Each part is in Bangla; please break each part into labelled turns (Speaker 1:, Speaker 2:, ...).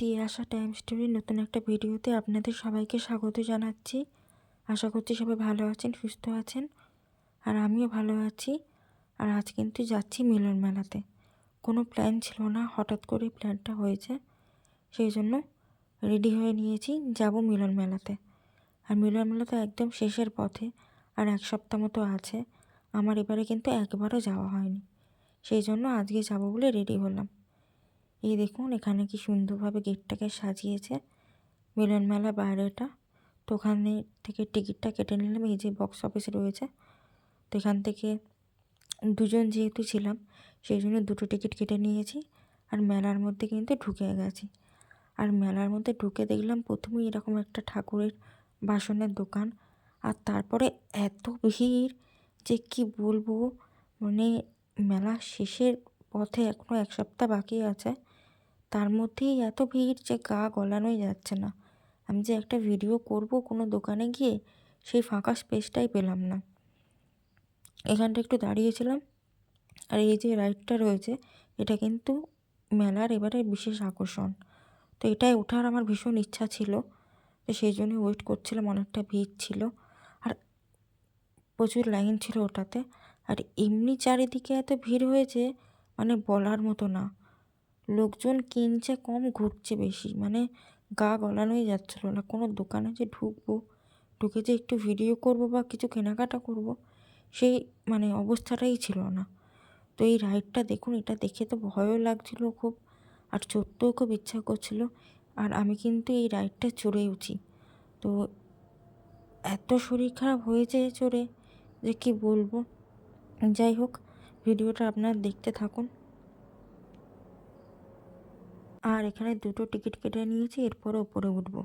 Speaker 1: দিয়ে আসা টাইম স্টোরির নতুন একটা ভিডিওতে আপনাদের সবাইকে স্বাগত জানাচ্ছি। আশা করছি সবাই ভালো আছেন, সুস্থ আছেন, আর আমিও ভালো আছি। আর আজ কিন্তু যাচ্ছি মিলন মেলাতে। কোনো প্ল্যান ছিল না, হঠাৎ করে প্ল্যানটা হয়েছে। সেই জন্য রেডি হয়ে নিয়েছি, যাব মিলন মেলাতে। আর মিলন মেলা তো একদম শেষের পথে, আর এক সপ্তাহ মতো আছে। আমার এবারে কিন্তু একবারও যাওয়া হয়নি। সেই জন্য আজকে যাব বলে রেডি হলাম। এই দেখুন, এখানে কি সুন্দরভাবে গেটটাকে সাজিয়েছে। মিলন মেলা বাইরেটা। তো ওখানে থেকে টিকিটটা কেটে নিলাম, এই যে বক্স অফিসে রয়েছে। তো এখান থেকে দুজন যেহেতু ছিলাম, সেই জন্য দুটো টিকিট কেটে নিয়েছি। আর মেলার মধ্যে কিন্তু ঢুকে গেছি। আর মেলার মধ্যে ঢুকে দেখলাম প্রথমেই এরকম একটা ঠাকুরের বাসনের দোকান। আর তারপরে এত ভিড় যে কি বলব মানে মেলা শেষের পথে এখনও এক সপ্তাহ বাকি আছে। তার মধ্যেই এত ভিড় যে গা গলানোই যাচ্ছে না। আমি যে একটা ভিডিও করব কোনো দোকানে গিয়ে, সেই ফাঁকা স্পেসটাই পেলাম না। এখানটা একটু দাঁড়িয়েছিলাম, আর এই যে রাইডটা রয়েছে, এটা কিন্তু মেলার এবারে বিশেষ আকর্ষণ। তো এটাই ওঠার আমার ভীষণ ইচ্ছা ছিল, তো সেই জন্যই ওয়েট করছিলাম, অনেকটা ভিড় ছিল। আর প্রচুর লাইন ছিল ওটাতে। আর এমনি চারিদিকে এত ভিড় হয়েছে মানে বলার মতো না। লোকজন কিনছে কম, ঘুরছে বেশি। মানে গা গলানোই যাচ্ছিল না। কোনো দোকানে যে ঢুকবো, ঢুকে যে একটু ভিডিও করব বা কিছু কেনাকাটা করব, সেই মানে অবস্থাটাই ছিল না। তো এই রাইডটা দেখুন, এটা দেখে তো ভয়ও লাগছিল খুব, আর চড়তেও খুব ইচ্ছা করছিল। আর আমি কিন্তু এই রাইডটা চড়ে উঠি। তো এত শরীর খারাপ হয়েছে চড়ে, যে কি বলব? যাই হোক ভিডিওটা আপনারা দেখতে থাকুন। আর এখানে দুটো টিকিট কেটে নিয়েছি, এরপরে ওপরে উঠবো।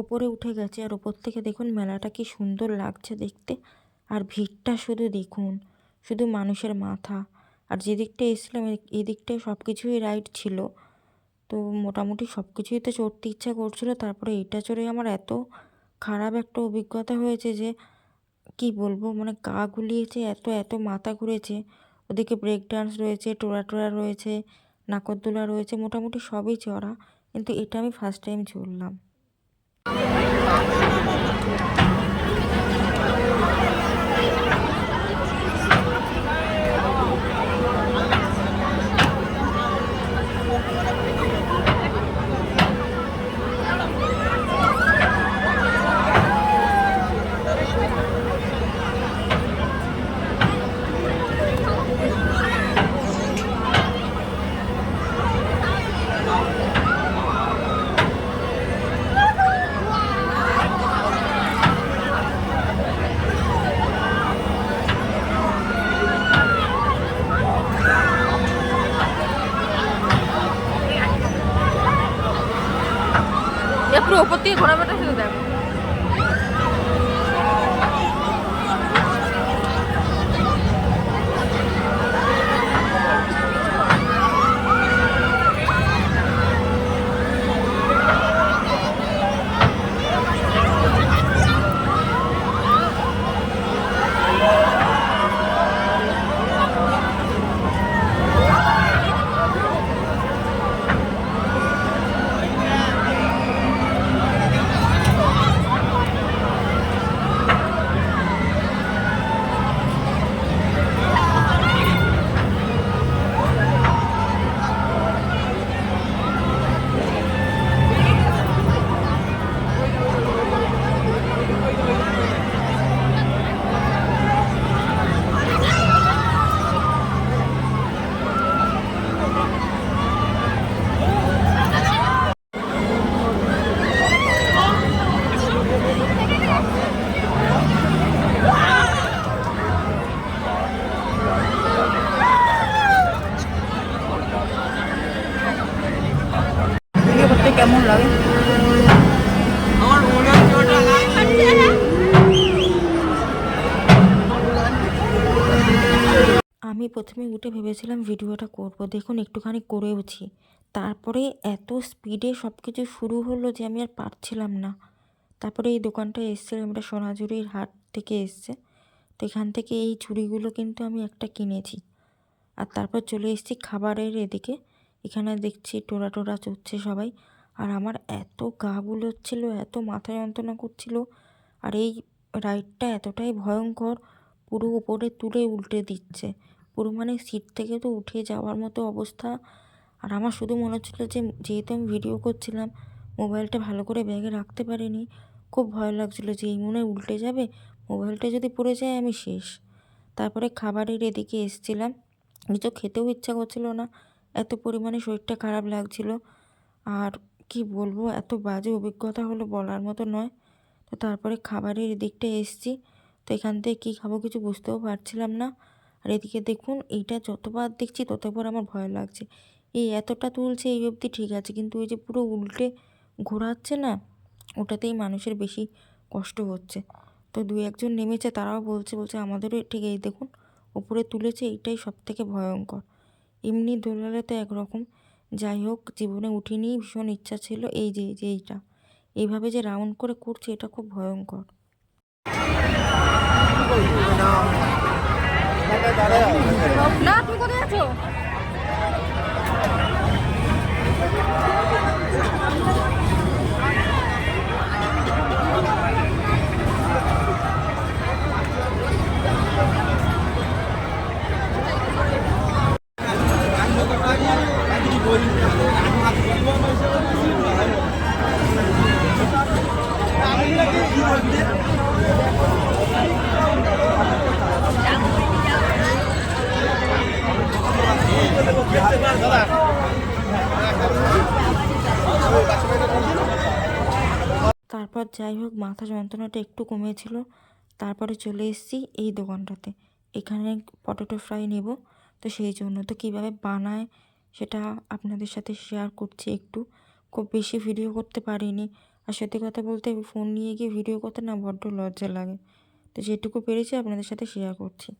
Speaker 1: ওপরে উঠে গেছে, আর ওপর থেকে দেখুন মেলাটা কি সুন্দর লাগছে দেখতে। আর ভিড়টা শুধু দেখুন, শুধু মানুষের মাথা। আর যে দিকটা এসেছিলাম এই দিকটায় সব কিছুই রাইড ছিল। তো মোটামুটি সব কিছুই তো চড়তে ইচ্ছা করছিল। তারপরে এইটা চড়ে আমার এত খারাপ একটা অভিজ্ঞতা হয়েছে যে, কি বলব? মানে গা গুলিয়েছে, এত এত মাথা ঘুরেছে। ওদিকে ব্রেক ডান্স রয়েছে টোরা টোরা রয়েছে, নাকরদোলা রয়েছে, মোটামুটি সবই চড়া। কিন্তু এটা আমি ফার্স্ট টাইম চড়লাম।
Speaker 2: ওপর থেকে ঘোরাবেটা শুধু দেখো
Speaker 1: প্রথমে উঠে ভেবেছিলাম ভিডিওটা করব। দেখুন, একটুখানি করেওছি। তারপরে এত স্পিডে সব কিছু শুরু হলো যে আমি আর পারছিলাম না। তারপরে এই দোকানটা এসেছিলাম এটা সোনাঝুরির হাট থেকে এসছে। তো এখান থেকে এই চুড়িগুলো কিন্তু আমি একটা কিনেছি। আর তারপর চলে এসেছি খাবারের এদিকে। এখানে দেখছি টোরা টোরা চড়ছে সবাই। আর আমার এত গা বুলোচ্ছিল এত মাথা যন্ত্রণা করছিল। আর এই রাইডটা এতটাই ভয়ঙ্কর, পুরো উপরে তুলে উল্টে দিচ্ছে। পুরো মানে সিট থেকে তো উঠে যাওয়ার মতো অবস্থা। আর আমার শুধু মনে হচ্ছিল যে, যেহেতু আমি ভিডিও করছিলাম মোবাইলটা ভালো করে ব্যাগে রাখতে পারিনি, খুব ভয় লাগছিল যে, এই মনে হয় উল্টে যাবে। মোবাইলটা যদি পড়ে যায়, আমি শেষ। তারপরে খাবারের এদিকে এসছিলাম। কিছু খেতেও ইচ্ছা করছিল না, এত পরিমাণে শরীরটা খারাপ লাগছিল। আর কি বলব, এত বাজে অভিজ্ঞতা হলো বলার মতো নয়। তো তারপরে খাবারের দিকটা এসছি। তো এখান থেকে কী খাব কিছু বুঝতেও পারছিলাম না। আর এদিকে দেখুন, এইটা যতবার দেখছি ততবার আমার ভয় লাগছে। এই এতটা তুলছে এই অবধি ঠিক আছে, কিন্তু ওই যে পুরো উল্টে ঘোরাচ্ছে না, ওটাতেই মানুষের বেশি কষ্ট হচ্ছে। তো দু একজন নেমেছে, তারাও বলছে বলছে আমাদেরও ঠিক এই দেখুন, ওপরে তুলেছে, এইটাই সব থেকে ভয়ঙ্কর। এমনি দোলালে তো একরকম, যাই হোক, জীবনে উঠিনি, ভীষণ ইচ্ছা ছিল, এই যে যে এইটা। এইভাবে যে রাউন্ড করে করছে, এটা খুব ভয়ঙ্কর।
Speaker 2: না তুমি কোথায় আছো?
Speaker 1: যাই হোক, মাথা যন্ত্রণাটা একটু কমেছিল। তারপরে চলে এসেছি এই দোকানটাতে। এখানে পটেটো ফ্রাই নেব। তো সেই জন্য তো কীভাবে বানায় সেটা আপনাদের সাথে শেয়ার করছি একটু। খুব বেশি ভিডিও করতে পারিনি। আর সত্যি কথা বলতে ফোন নিয়ে গিয়ে ভিডিও করতে না বড্ড লজ্জা লাগে। তো যেটুকু পেরেছি আপনাদের সাথে শেয়ার করছি।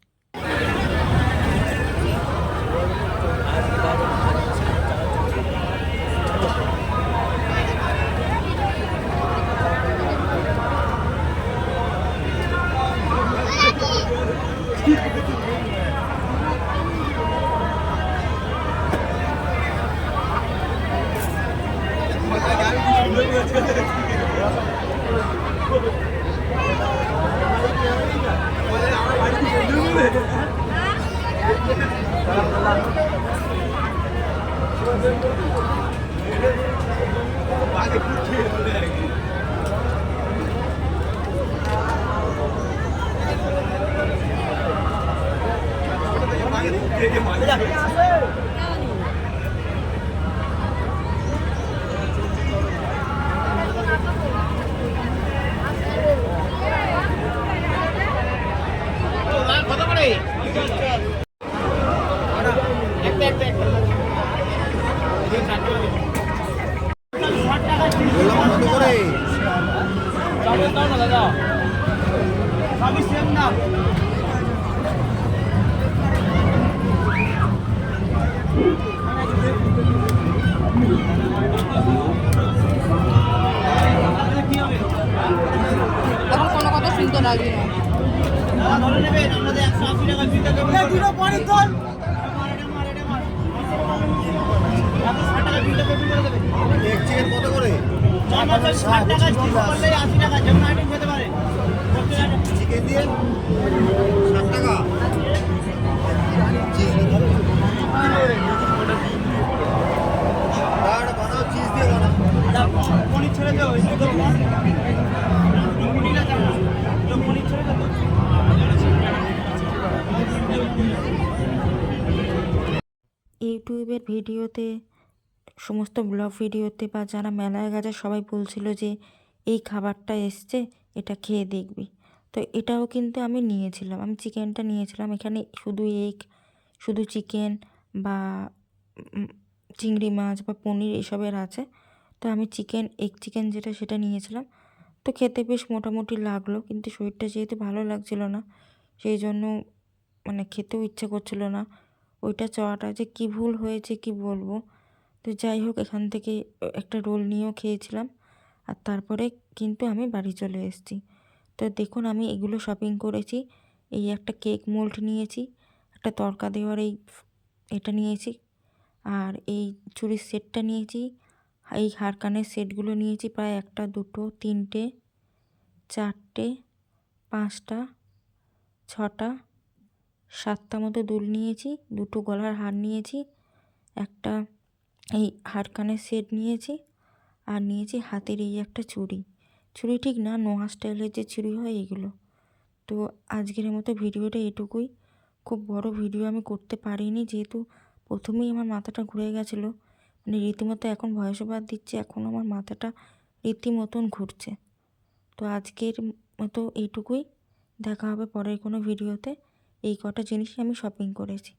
Speaker 2: Thank you. শুনতে লাগবে
Speaker 3: চিকেন কত করে? চিকেন দিয়ে ষাট টাকা চিজ দিয়ে হবে? দাঁড়া, বানাও চিজ দিয়ে বানাও।
Speaker 1: ইউটিউবের ভিডিওতে সমস্ত ব্লগ ভিডিওতে বা যারা মেলায় গেছে সবাই বলছিল যে, এই খাবারটা এসছে, এটা খেয়ে দেখবি। তো এটাও কিন্তু আমি নিয়েছিলাম। আমি চিকেনটা নিয়েছিলাম। এখানে শুধু এগ, শুধু চিকেন বা চিংড়ি মাছ বা পনির এসবের আছে। তো আমি চিকেন, এগ চিকেন যেটা সেটা নিয়েছিলাম। তো খেতে বেশ মোটামুটি লাগল, কিন্তু শরীরটা যেহেতু ভালো লাগছিল না, সেই জন্য মানে খেতেও ইচ্ছে করছিল না। ওইটা চাওয়াটা যে কী ভুল হয়েছে কি বলব? তো যাই হোক, এখান থেকে একটা রোল নিয়েও খেয়েছিলাম। আর তারপরে কিন্তু আমি বাড়ি চলে এসেছি। তো দেখুন, আমি এগুলো শপিং করেছি। এই একটা কেক মোল্ড নিয়েছি, একটা তরকা দেওয়ার এই এটা নিয়েছি। আর এই চুরির সেটটা নিয়েছি। এই হার কানের সেটগুলো নিয়েছি প্রায় একটা, দুটো, তিনটে, চারটে, পাঁচটা, ছটা, সাতটা মতো দুল নিয়েছি। দুটো গলার হার নিয়েছি। একটা এই হার কানের সেট নিয়েছি আর নিয়েছি হাতের এই একটা চুড়ি চুড়ি ঠিক না, নোয়া স্টাইলের যে চুড়ি হয় এগুলো। তো আজকের মতো ভিডিওটা এটুকুই। খুব বড় ভিডিও আমি করতে পারিনি যেহেতু প্রথমেই আমার মাথাটা ঘুরে গেছিল। মানে রীতিমতো এখন ভয়েস ওভার দিচ্ছি, এখন আমার মাথাটা রীতিমতন ঘুরছে। তো আজকের মতো এইটুকুই দেখা হবে পরের কোনো ভিডিওতে। এই কটা জিনিসই আমি শপিং করেছি।